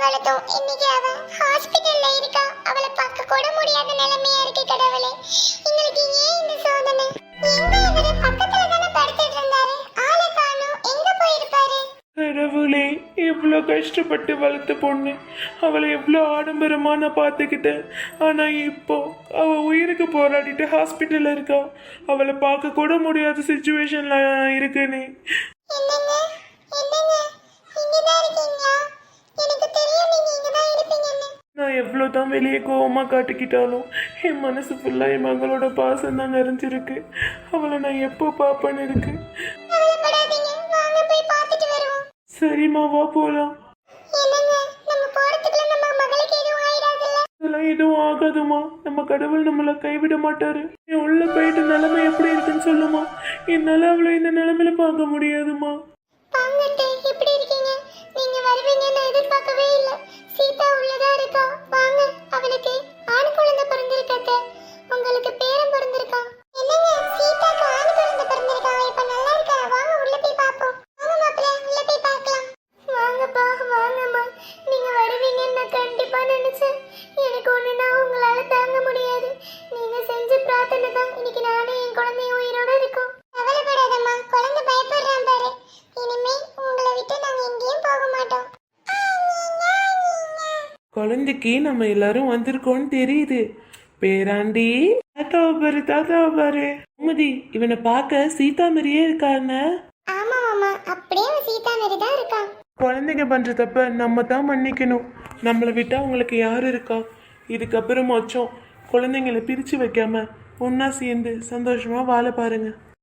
பெத்து இன்னைக்கு அவ ஹாஸ்பிட்டல்ல இருக்கா. அவளை பார்க்க கூட முடியாத நிலைமையா இருக்கு கடவுளே. எங்களுக்கு ஏன் இந்த சோதனை? எங்க இவரு? பக்கத்துல தானே படுத்துட்டு இருந்தாரு. ஆளை காணோம். எங்க போயிருப்பாரு? கடவுளே இவ்வளோ கஷ்டப்பட்டு வளர்த்த பொண்ணு. அவளை எவ்வளோ ஆடம்பரமாக நான் பார்த்துக்கிட்டேன் ஆனால் இப்போ அவள் உயிருக்கு போராடிட்டு ஹாஸ்பிட்டலில் இருக்கா. அவளை பார்க்க கூட முடியாத சுச்சுவேஷனில் இருக்குன்னு. எவ்வளோ தான் வெளியே கோவமாக காட்டிக்கிட்டாலும் என் மனசு ஃபுல்லாக என் மகளோட பாசம் தான் நிறைஞ்சிருக்கு. அவளை நான் எப்போ பார்ப்பேன்னு இருக்கு? சரிம்மா வா போகலாம் அதெல்லாம் எதுவும் ஆகாதுமா. நம்ம கடவுள் நம்மளை கைவிட மாட்டாரு. உள்ள போயிட்டு நிலைமை எப்படி இருக்குன்னு சொல்லுமா. என்னால அவளை இந்த நிலைமையில பார்க்க முடியாதுமா. தான் இன்னைக்கு நானே என் குழந்தைய உயிரோட இருக்கும். கவலைப்படாதம்மா குழந்தை பயப்படுறான் பாரு. இனிமே உங்களை விட்டு நாங்க எங்கேயும் போக மாட்டோம். குழந்தைக்கு நம்ம எல்லாரும் வந்திருக்கோம்னு தெரியுது. பேராண்டி தாத்தாவை பாரு தாத்தாவை பாரு. உமதி இவனை பார்க்க சீதா மாதிரியே இருக்காங்க ஆமா மாமா அப்படியே அவன் சீதா மாதிரி தான் இருக்கான். குழந்தைங்க பண்ற தப்ப நம்ம தான் மன்னிக்கணும். நம்மளை விட்டா உங்களுக்கு யார் இருக்கா? இதுக்கப்புறம் மொச்சம். குழந்தைங்களை பிரிச்சு வைக்காம ஒன்றா சேர்ந்து சந்தோஷமாக வாழ பாருங்கள்